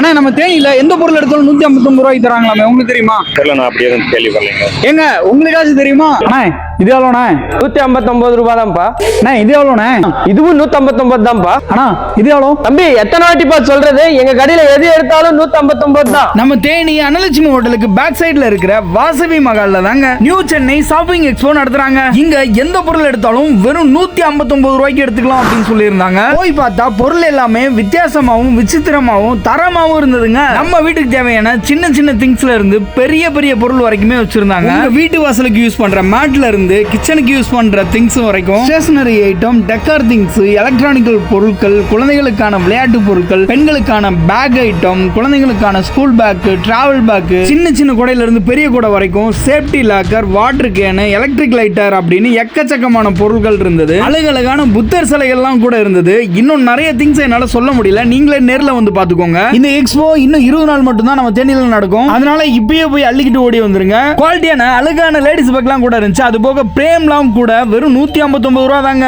அண்ணா நம்ம தேனியில எந்த பொருள் எடுத்தாலும் நூத்தி ஐம்பத்தொன்பது ரூபாய்க்கு தராங்களாமே உங்களுக்கு தெரியுமா? தெரியல நான் அப்படியே கேள்விப்படலைங்க. ஏங்க உங்களுக்காச்சும் தெரியுமா? அண்ணா இது எவ்வளோண்ணே? நூத்தி ஐம்பத்தொன்பது ரூபாய் தான்ப்பா அண்ணா இது எவ்வளோண்ணே? இதுவும் நூத்தி ஐம்பத்தொன்பது தான்ப்பா. அண்ணா இது எவ்வளோ? தம்பி எத்தனை வாட்டிப்பா சொல்றது? எங்க கடையில எது எடுத்தாலும் நூத்தி ஐம்பத்தொன்பது தான். நம்ம தேனி அனலட்சுமி ஹோட்டலுக்கு பேக் சைடுல இருக்கிற வாசவி மகால்ல தாங்க நியூ சென்னை ஷாப்பிங் எக்ஸ்போ நடத்துறாங்க. இங்க எந்த பொருள் எடுத்தாலும் வெறும் நூத்தி ஐம்பத்தொன்பது ரூபாய்க்கு எடுத்துக்கலாம் அப்படின்னு சொல்லியிருந்தாங்க. போய் பார்த்தா பொருள் எல்லாமே வித்தியாசமாவும் விசித்திரமாவும் தரமாவும் இருந்ததுங்க. நம்ம வீட்டுக்கு தேவையான சின்ன சின்ன திங்ஸ்ல இருந்து பெரிய பெரிய பொருள் வரைக்குமே வச்சிருந்தாங்க. வீட்டு வாசலுக்கு யூஸ் பண்ற மேட்ல இருந்து கிச்சனுக்கு யூஸ் பண்ற திங்ஸ் வரைக்கும் stationery item decor things electronical பொருட்கள் குழந்தைகளுக்கான விளையாட்டு பொருட்கள் பெண்களுக்கான பேக் ஐட்டம் குழந்தைகளுக்கான ஸ்கூல் பேக் டிராவல் பேக் சின்ன சின்ன குடையில இருந்து பெரிய குடை வரைக்கும் safety locker water can electric lighter அப்படின்னு எக்கச்சக்கமான பொருட்கள் இருந்தது. அழகழகான புத்தர் சிலைகள்லாம் கூட இருந்தது. இன்னும் நிறைய திங்ஸ் என்னால சொல்ல முடியல. நீங்களே நேர்ல வந்து பாத்துக்கோங்க இந்த எக்ஸ்போ இன்னும் இருபது நாள் மட்டும் தான் நம்ம தேனியில நடக்கும். அதனால இப்பயே போய் அள்ளிக்கிட்டு ஓடி வந்துருங்க. குவாலிட்டியான அழகான லேடிஸ் பேக்லாம் கூட இருந்துச்சு. அது போக பிரேம்லாம் கூட வெறும் நூத்தி ஐம்பத்தொம்பது ரூபா தாங்க